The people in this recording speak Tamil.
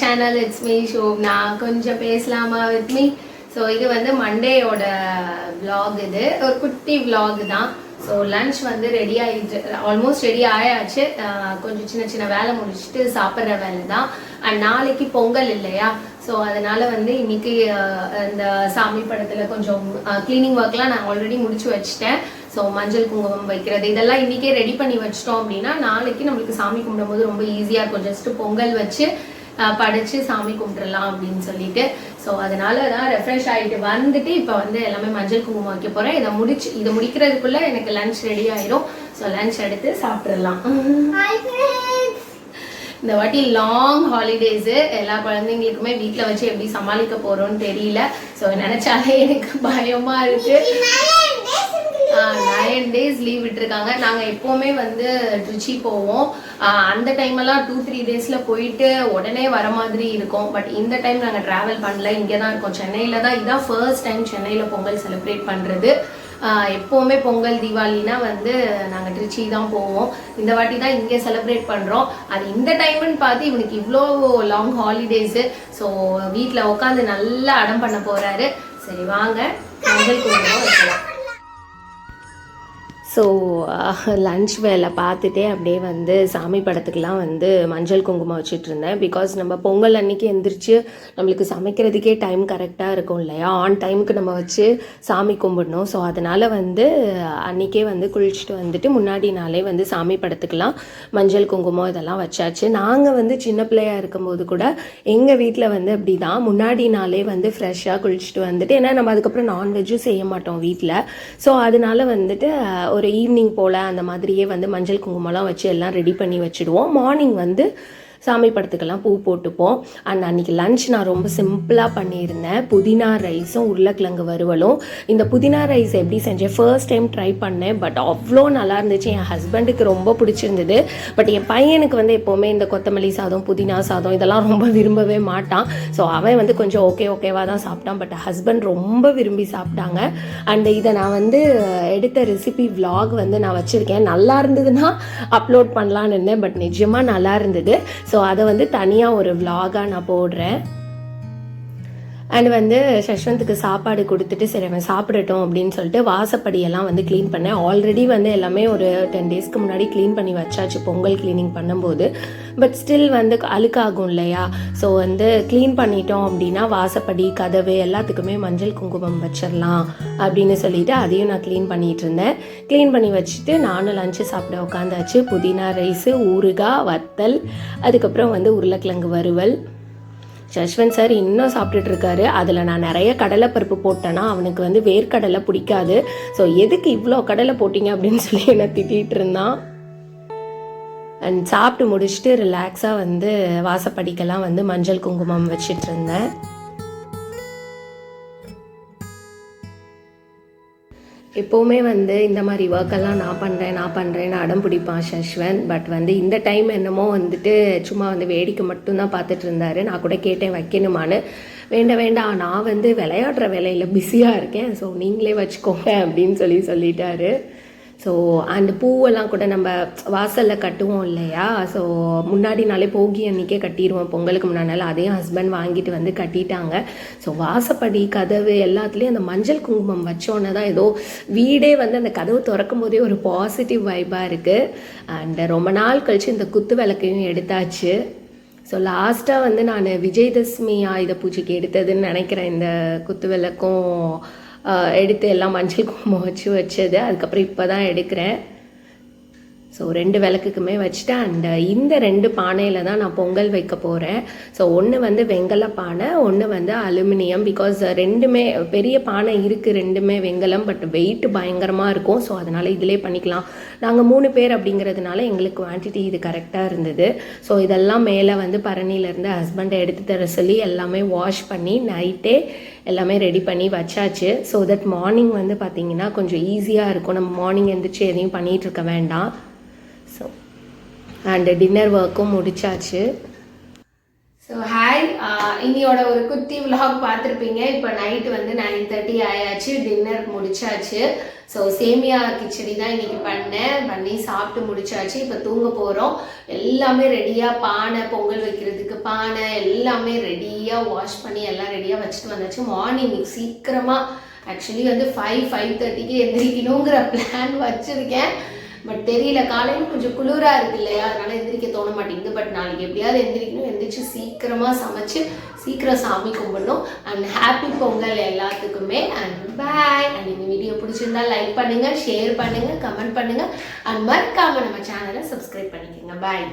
சேனல் இட்ஸ் மீ ஷோப்னா கொஞ்சம் பேசலாமா வித் மீ ஸோ இது வந்து மண்டேயோட விலாக் இது. ஒரு குட்டி விலாக் தான். ஸோ லன்ச் வந்து ரெடி ஆகிட்டு ஆல்மோஸ்ட் ரெடி ஆயாச்சு. கொஞ்சம் சின்ன சின்ன வேலை முடிச்சுட்டு சாப்பிட்ற வேலை தான். அண்ட் நாளைக்கு பொங்கல் இல்லையா? ஸோ அதனால வந்து இன்னைக்கு இந்த சாமி படத்துல கொஞ்சம் க்ளீனிங் ஒர்க்லாம் நான் ஆல்ரெடி முடிச்சு வச்சுட்டேன். ஸோ மஞ்சள் குங்குமம் வைக்கிறது இதெல்லாம் இன்னைக்கே ரெடி பண்ணி வச்சிட்டோம் அப்படின்னா நாளைக்கு நம்மளுக்கு சாமி கும்பிடும்போது ரொம்ப ஈஸியாக இருக்கும். ஜஸ்ட் பொங்கல் வச்சு படைச்சு சாமி கும்பிட்டுறலாம் அப்படின்னு சொல்லிட்டு. ஸோ அதனால தான் ரெஃப்ரெஷ் ஆகிட்டு வந்துட்டு இப்போ வந்து எல்லாமே மஞ்சள் குங்குமம் வைக்க போகிறேன் இதை முடிச்சு இதை முடிக்கிறதுக்குள்ள எனக்கு லஞ்ச் ரெடி ஆயிரும். ஸோ லஞ்ச் எடுத்து சாப்பிட்றலாம் இந்த வாட்டி லாங் ஹாலிடேஸு எல்லா குழந்தைங்களுக்குமே வீட்டில் வச்சு எப்படி சமாளிக்க போகிறோன்னு தெரியல. ஸோ நினச்சாலே எனக்கு பயமாக இருக்குது நைன் டேஸ் லீவ் விட்டுருக்காங்க. நாங்கள் எப்போவுமே வந்து ட்ரிச்சி போவோம். அந்த டைமெல்லாம் டூ த்ரீ டேஸில் போயிட்டு உடனே வர மாதிரி இருக்கும். பட் இந்த டைம் நாங்கள் ட்ராவல் பண்ணல. இங்கே தான் இருக்கோம். சென்னையில் தான் இதான் ஃபர்ஸ்ட் டைம் சென்னையில் பொங்கல் செலிப்ரேட் பண்ணுறது எப்போவுமே பொங்கல் தீபாவளினா வந்து நாங்கள் திருச்சி தான் போவோம். இந்த வாட்டி தான் இங்கே செலிப்ரேட் பண்ணுறோம் அது இந்த டைம்னு பார்த்து இவனுக்கு இவ்வளோ லாங் ஹாலிடேஸு ஸோ வீட்டில் உட்காந்து நல்லா அடம் பண்ண போகிறாரு சரி வாங்க. பொங்கல் குங்குமம் வைக்கலாம் ஸோ லன்ச் uh, வேலை பார்த்துட்டே அப்படியே வந்து சாமி படத்துக்கெலாம் வந்து மஞ்சள் குங்குமம் வச்சுட்டு இருந்தேன். பிகாஸ் நம்ம பொங்கல் அன்னைக்கு எந்திரிச்சு நம்மளுக்கு சமைக்கிறதுக்கே டைம் கரெக்டாக இருக்கும் இல்லையா? ஆன் டைமுக்கு நம்ம வச்சு சாமி கும்பிடணும். ஸோ அதனால் வந்து அன்றைக்கே வந்து குளிச்சுட்டு வந்துட்டு முன்னாடி நாளே வந்து சாமி படத்துக்கெலாம் மஞ்சள் குங்குமம் இதெல்லாம் வச்சாச்சு. நாங்கள் வந்து சின்ன பிள்ளையா இருக்கும்போது கூட எங்கள் வீட்டில் வந்து அப்படி தான் முன்னாடி நாளே வந்து ஃப்ரெஷ்ஷாக குளிச்சுட்டு வந்துட்டு ஏன்னா நம்ம அதுக்கப்புறம் நான்வெஜ்ஜும் செய்ய மாட்டோம் வீட்டில் ஸோ அதனால வந்துட்டு ஒரு ஒரு ஈவினிங் போல் அந்த மாதிரியே வந்து மஞ்சள் குங்குமம்லாம் வச்சு எல்லாம் ரெடி பண்ணி வச்சுடுவோம். மார்னிங் வந்து சாமி படத்துக்கெல்லாம் பூ போட்டுப்போம். அண்ட் அன்னைக்கு லஞ்ச் நான் ரொம்ப சிம்பிளாக பண்ணியிருந்தேன். புதினா ரைஸும் உருளைக்கிழங்கு வறுவலும். இந்த புதினா ரைஸ் எப்படி செஞ்சேன்? ஃபர்ஸ்ட் டைம் ட்ரை பண்ணேன். பட் அவ்வளோ நல்லா இருந்துச்சு. என் ஹஸ்பண்டுக்கு ரொம்ப பிடிச்சிருந்தது. பட் என் பையனுக்கு வந்து எப்போவுமே இந்த கொத்தமல்லி சாதம் புதினா சாதம் இதெல்லாம் ரொம்ப விரும்பவே மாட்டான். ஸோ அவன் வந்து கொஞ்சம் ஓகே ஓகேவாக தான் சாப்பிட்டான். பட் ஹஸ்பண்ட் ரொம்ப விரும்பி சாப்பிட்டாங்க. அண்ட் இதை நான் வந்து எடுத்த ரெசிபி விலாக் வந்து நான் வச்சுருக்கேன். நல்லா இருந்ததுன்னா அப்லோட் பண்ணலான்னு இருந்தேன். பட் நிஜமாக நல்லா இருந்தது. ஸோ அதை வந்து தனியாக ஒரு விலாகாக நான் போடுறேன். அண்ட் வந்து சஷ்வந்துக்கு சாப்பாடு கொடுத்துட்டு சரி அவன் சாப்பிடட்டும் அப்படின்னு சொல்லிட்டு வாசப்படியெல்லாம் வந்து க்ளீன் பண்ணேன். ஆல்ரெடி வந்து எல்லாமே ஒரு டென் டேஸ்க்கு முன்னாடி க்ளீன் பண்ணி வச்சாச்சு பொங்கல் க்ளீனிங் பண்ணும்போது. பட் ஸ்டில் வந்து அழுக்காகும் இல்லையா? ஸோ வந்து க்ளீன் பண்ணிட்டோம் அப்படின்னா வாசப்படி கதவு எல்லாத்துக்குமே மஞ்சள் குங்குமம் வச்சிடலாம் அப்படின்னு சொல்லிட்டு அதையும் நான் க்ளீன் பண்ணிட்டு இருந்தேன். க்ளீன் பண்ணி வச்சுட்டு நானும் லஞ்சு சாப்பிட உட்காந்தாச்சு. புதினா ரைஸு ஊறுகாய் வத்தல் அதுக்கப்புறம் வந்து உருளைக்கிழங்கு வறுவல். சஷ்வந்த் சார் இன்னும் சாப்பிட்டுட்டு இருக்காரு. அதில் நான் நிறைய கடலைப்பருப்பு போட்டேன்னா அவனுக்கு வந்து வேர்க்கடலை பிடிக்காது. ஸோ எதுக்கு இவ்வளோ கடலை போட்டீங்க அப்படின்னு சொல்லி என்னை திட்டிகிட்டு இருந்தான். அண்ட் சாப்பிட்டு முடிச்சுட்டு ரிலாக்ஸாக வந்து வாசப்படிக்கெல்லாம் வந்து மஞ்சள் குங்குமம் வச்சிட்டு இருந்தேன். எப்போவுமே வந்து இந்த மாதிரி ஒர்க்கெல்லாம் நான் பண்ணுறேன் நான் பண்ணுறேன்னு அடம் பிடிப்பான் சஷ்வன் பட் வந்து இந்த டைம் என்னமோ வந்துட்டு சும்மா வந்து வேடிக்கை மட்டும்தான் பார்த்துட்டு இருந்தாரு. நான் கூட கேட்டேன் வைக்கணுமான்னு? வேண்ட வேண்டாம் நான் வந்து விளையாடுற வேலையில் பிஸியாக இருக்கேன். ஸோ நீங்களே வச்சுக்கோங்க. அப்படின்னு சொல்லி சொல்லிட்டாரு. ஸோ அந்த பூவெல்லாம் கூட நம்ம வாசலில் கட்டுவோம் இல்லையா? ஸோ முன்னாடி நாளே போகி அன்றைக்கே கட்டிடுவோம் பொங்கலுக்கு முன்னாடி அதையும் ஹஸ்பண்ட் வாங்கிட்டு வந்து கட்டிட்டாங்க. ஸோ வாசப்படி கதவு எல்லாத்துலேயும் அந்த மஞ்சள் குங்குமம் வச்சோன்னே தான் ஏதோ வீடே வந்து அந்த கதவு திறக்கும் போதே ஒரு பாசிட்டிவ் வைப்பாக இருக்குது அண்ட் ரொம்ப நாள் கழித்து இந்த குத்து விளக்கையும் எடுத்தாச்சு. ஸோ லாஸ்ட்டாக வந்து நான் விஜயதசமி ஆயுத பூஜைக்கு எடுத்ததுன்னு நினைக்கிறேன். இந்த குத்து விளக்கும் எடுத்து எல்லாம் மஞ்சள் குங்குமம் வச்சு வச்சது. அதுக்கப்புறம் இப்போ தான் எடுக்கிறேன். ஸோ ரெண்டு விளக்குக்குமே வச்சுட்டேன் அண்ட் இந்த ரெண்டு பானையில் தான் நான் பொங்கல் வைக்க போகிறேன் ஸோ ஒன்று வந்து வெங்கல பானை ஒன்று வந்து அலுமினியம் பிகாஸ் ரெண்டுமே பெரிய பானை இருக்குது ரெண்டுமே வெங்கலம் பட் வெயிட் பயங்கரமாக இருக்கும். ஸோ அதனால் இதிலே பண்ணிக்கலாம். நாங்கள் மூணு பேர் அப்படிங்கிறதுனால எங்களுக்கு குவான்டிட்டி இது கரெக்டாக இருந்தது. ஸோ இதெல்லாம் மேலே வந்து பரணியிலேருந்து ஹஸ்பண்டை எடுத்து தர சொல்லி எல்லாமே வாஷ் பண்ணி நைட்டே எல்லாமே ரெடி பண்ணி வச்சாச்சு. ஸோ தட் மார்னிங் வந்து பார்த்திங்கன்னா கொஞ்சம் ஈஸியாக இருக்கும். நம்ம மார்னிங் எந்திரிச்சு எதையும் பண்ணிகிட்டு இருக்க வேண்டாம். ஸோ அண்டு டின்னர் ஒர்க்கும் முடிச்சாச்சு. ஸோ ஹாய் இன்னியோட ஒரு குத்தி விலாக் பார்த்துருப்பீங்க. இப்போ நைட்டு வந்து நைன் தேர்ட்டி ஆயாச்சு. டின்னர் முடிச்சாச்சு. ஸோ சேமியா கிச்சடி தான் இன்னைக்கு பண்ணேன். பண்ணி சாப்பிட்டு முடிச்சாச்சு. இப்போ தூங்க போகிறோம் எல்லாமே ரெடியாக பானை பொங்கல் வைக்கிறதுக்கு பானை எல்லாமே ரெடியாக வாஷ் பண்ணி எல்லாம் ரெடியாக வச்சுட்டு வந்தாச்சு. மார்னிங் சீக்கிரமாக ஆக்சுவலி வந்து ஃபைவ் ஃபைவ் தேர்ட்டிக்கு எந்திரிக்கணுங்கிற பிளான் வச்சுருக்கேன். பட் தெரியல காலையில் கொஞ்சம் குளிரா இருக்கு இல்லையா? அதனால எந்திரிக்க தோண மாட்டேங்குது. பட் நாளைக்கு எப்படியாவது எந்திரிக்கணும். எந்திரிச்சு சீக்கிரமா சமைச்சு சீக்கிரம் சாமி கும்பிடணும். அண்ட் ஹாப்பி பொங்கல் எல்லாத்துக்குமே. அண்ட் பாய் அண்ட் இந்த வீடியோ பிடிச்சிருந்தா லைக் பண்ணுங்க ஷேர் பண்ணுங்க கமெண்ட் பண்ணுங்க. அண்ட் மறக்காம நம்ம சேனலை சப்ஸ்கிரைப் பண்ணிக்கோங்க. பாய்